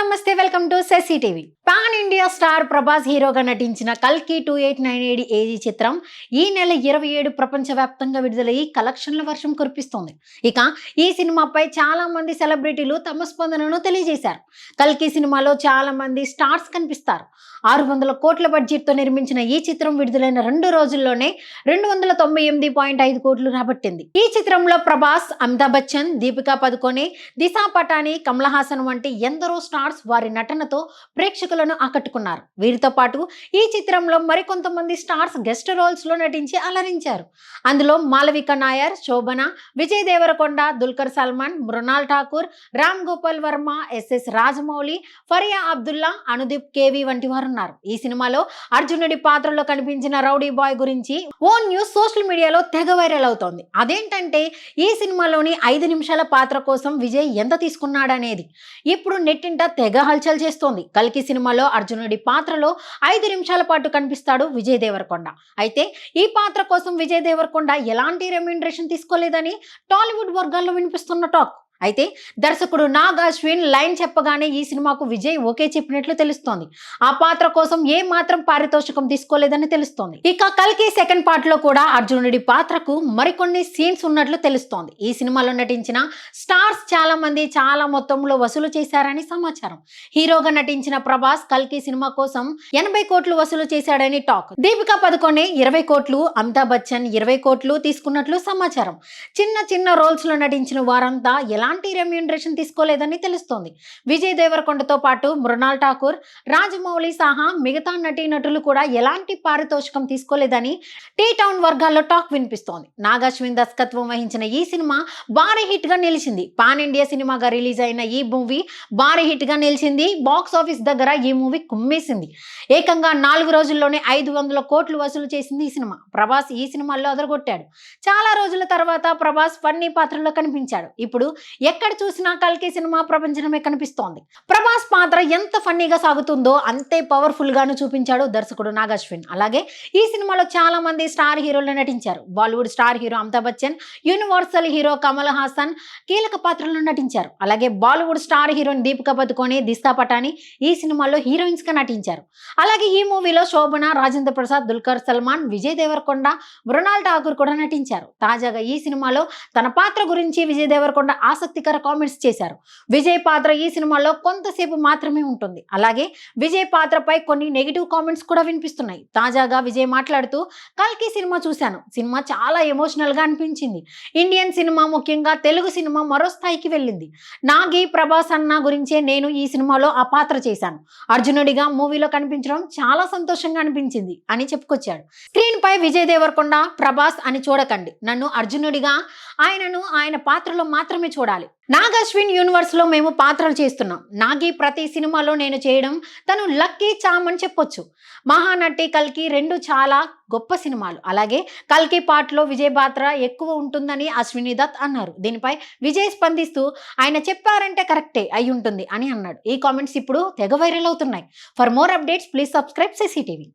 నమస్తే welcome to CC TV. Pan India star Prabhas హీరోగా నటించిన కల్కి two eight nine eight AD చిత్రం ఈ నెల ఇరవై ఏడు ప్రపంచవ్యాప్తంగా విడుదలయ్యి కలెక్షన్ల వర్షం కురిపిస్తోంది. ఇక ఈ సినిమాపై చాలా మంది సెలబ్రిటీలు తమ స్పందనను తెలియజేశారు. కల్కి సినిమాలో చాలా మంది స్టార్స్ కనిపిస్తారు. ఆరు వందల కోట్ల బడ్జెట్తో నిర్మించిన ఈ చిత్రం విడుదలైన రెండు రోజుల్లోనే రెండు వందల తొంభై ఎనిమిది పాయింట్ ఐదు కోట్లు రాబట్టింది. ఈ చిత్రంలో ప్రభాస్ అమితాబ్ బచ్చన్ దీపికా పదుకొనే దిశా పటాని కమల్ హాసన్ వంటి ఎందరో స్టార్స్ వారి నటనతో ప్రేక్షకులను ఆకట్టుకున్నారు. వీరితో పాటు ఈ చిత్రంలో మరికొంతమంది స్టార్స్ గెస్ట్ రోల్స్లో నటించి అలరించారు. అందులో మాలవిక నాయర్ శోభన విజయ్ దేవరకొండ దుల్కర్ సల్మాన్ మృణాల్ ఠాకూర్ రామ్ గోపాల్ వర్మ ఎస్ఎస్ రాజమౌళి ఫరియా అబ్దుల్లా అనుదీప్ కేవి వంటి వారు ఉన్నారు ఈ సినిమాలో అర్జునుడి పాత్రలో కనిపించిన రౌడీ బాయ్ గురించి ఓ న్యూస్ సోషల్ మీడియాలో తెగ వైరల్ అవుతోంది. అదేంటంటే ఈ సినిమాలోని ఐదు నిమిషాల పాత్ర కోసం విజయ్ ఎంత తీసుకున్నాడనేది ఇప్పుడు నెట్టింట తెగ హల్చల్ చేస్తోంది. కల్కి సినిమాలో అర్జునుడి పాత్రలో ఐదు నిమిషాల పాటు కనిపిస్తాడు విజయ్ దేవరకొండ. అయితే ఈ పాత్ర కోసం విజయ్ దేవరకొండ ఎలాంటి రెమ్యూనరేషన్ తీసుకోలేదని టాలీవుడ్ వర్గాల్లో వినిపిస్తున్న టాక్. అయితే దర్శకుడు నాగ్ అశ్విన్ లైన్ చెప్పగానే ఈ సినిమాకు విజయ్ ఓకే చెప్పినట్లు తెలుస్తోంది. ఆ పాత్ర కోసం ఏ మాత్రం పారితోషికం తీసుకోలేదని తెలుస్తోంది. ఇక కల్కి సెకండ్ పార్ట్లో కూడా అర్జునుడి పాత్రకు మరికొన్ని సీన్స్ ఉన్నట్లు తెలుస్తోంది. ఈ సినిమాలో నటించిన స్టార్స్ చాలా మంది చాలా మొత్తంలో వసూలు చేశారని సమాచారం. హీరోగా నటించిన ప్రభాస్ కల్కి సినిమా కోసం ఎనభై కోట్లు వసూలు చేశాడని టాక్. దీపికా పదుకొనే ఇరవై కోట్లు అమితాబ్ బచ్చన్ ఇరవై కోట్లు తీసుకున్నట్లు సమాచారం. చిన్న చిన్న రోల్స్లో నటించిన వారంతా ఎలా ఎలాంటి రెమ్యూనరేషన్ తీసుకోలేదని తెలుస్తోంది. విజయ్ దేవరకొండతో పాటు మృణాల్ ఠాకూర్ రాజమౌళి సహా మిగతా నటీనటులు కూడా ఎలాంటి పారితోషికం తీసుకోలేదని టీ టౌన్ వర్గాల్లో టాక్ వినిపిస్తోంది. నాగాశ్విన్ దర్శకత్వం వహించిన ఈ సినిమా భారీ హిట్గా నిలిచింది. పాన్ ఇండియా సినిమాగా రిలీజ్ అయిన ఈ మూవీ భారీ హిట్గా నిలిచింది. బాక్స్ ఆఫీస్ దగ్గర ఈ మూవీ కుమ్మేసింది. ఏకంగా నాలుగు రోజుల్లోనే ఐదు వందల కోట్లు వసూలు చేసింది ఈ సినిమా. ప్రభాస్ ఈ సినిమాల్లో అదరగొట్టాడు. చాలా రోజుల తర్వాత ప్రభాస్ ఫన్నీ పాత్రలో కనిపించాడు. ఇప్పుడు ఎక్కడ చూసినా కల్కి సినిమా ప్రపంచమే కనిపిస్తోంది. ప్రభాస్ పాత్ర ఎంత ఫన్నీగా సాగుతుందో అంతే పవర్ఫుల్ గాను చూపించాడు దర్శకుడు నాగశ్విన్. అలాగే ఈ సినిమాలో చాలా మంది స్టార్ హీరోలు నటించారు. Bollywood star hero Amitabh Bachchan universal hero Kamal Haasan కీలక పాత్రలో నటించారు. అలాగే Bollywood star heroine Deepika Padukone Disha Patani ఈ సినిమాలో హీరోయిన్స్గా నటించారు. అలాగే ఈ మూవీలో శోభన రాజేంద్ర ప్రసాద్ దుల్కర్ సల్మాన్ విజయ్ దేవరకొండ మృణాల్ ఠాకూర్ కూడా నటించారు. తాజాగా ఈ సినిమాలో తన పాత్ర గురించి విజయ్ దేవరకొండ ఆసక్తి ఆసక్తికర కామెంట్స్ చేశారు. విజయ్ పాత్ర ఈ సినిమాలో కొంతసేపు మాత్రమే ఉంటుంది. అలాగే విజయ్ పాత్రపై కొన్ని నెగిటివ్ కామెంట్స్ కూడా వినిపిస్తున్నాయి. తాజాగా విజయ్ మాట్లాడుతూ కల్కి సినిమా చూశాను. సినిమా చాలా ఎమోషనల్గా అనిపించింది. ఇండియన్ సినిమా ముఖ్యంగా తెలుగు సినిమా మరో స్థాయికి వెళ్ళింది. నాగి ప్రభాస్ అన్న గురించే నేను ఈ సినిమాలో ఆ పాత్ర చేశాను. అర్జునుడిగా మూవీలో కనిపించడం చాలా సంతోషంగా అనిపించింది అని చెప్పుకొచ్చాడు. స్క్రీన్ పై విజయ్ దేవరకొండ ప్రభాస్ అని చూడకండి. నన్ను అర్జునుడిగా ఆయనను ఆయన పాత్రలో మాత్రమే చూడాలి. నాగ్ అశ్విన్ యూనివర్స్లో మేము పాత్రలు చేస్తున్నాం. నాగి ప్రతి సినిమాలో నేను చేయడం తను లక్కీ చామ్ అని చెప్పొచ్చు. మహానటి కల్కి రెండు చాలా గొప్ప సినిమాలు. అలాగే కల్కి పాటలో విజయ్ పాత్ర ఎక్కువ ఉంటుందని అశ్విని దత్ అన్నారు. దీనిపై విజయ్ స్పందిస్తూ ఆయన చెప్పారంటే కరెక్టే అయి ఉంటుంది అని అన్నాడు. ఈ కామెంట్స్ ఇప్పుడు తెగ వైరల్ అవుతున్నాయి. For more updates please subscribe CCTV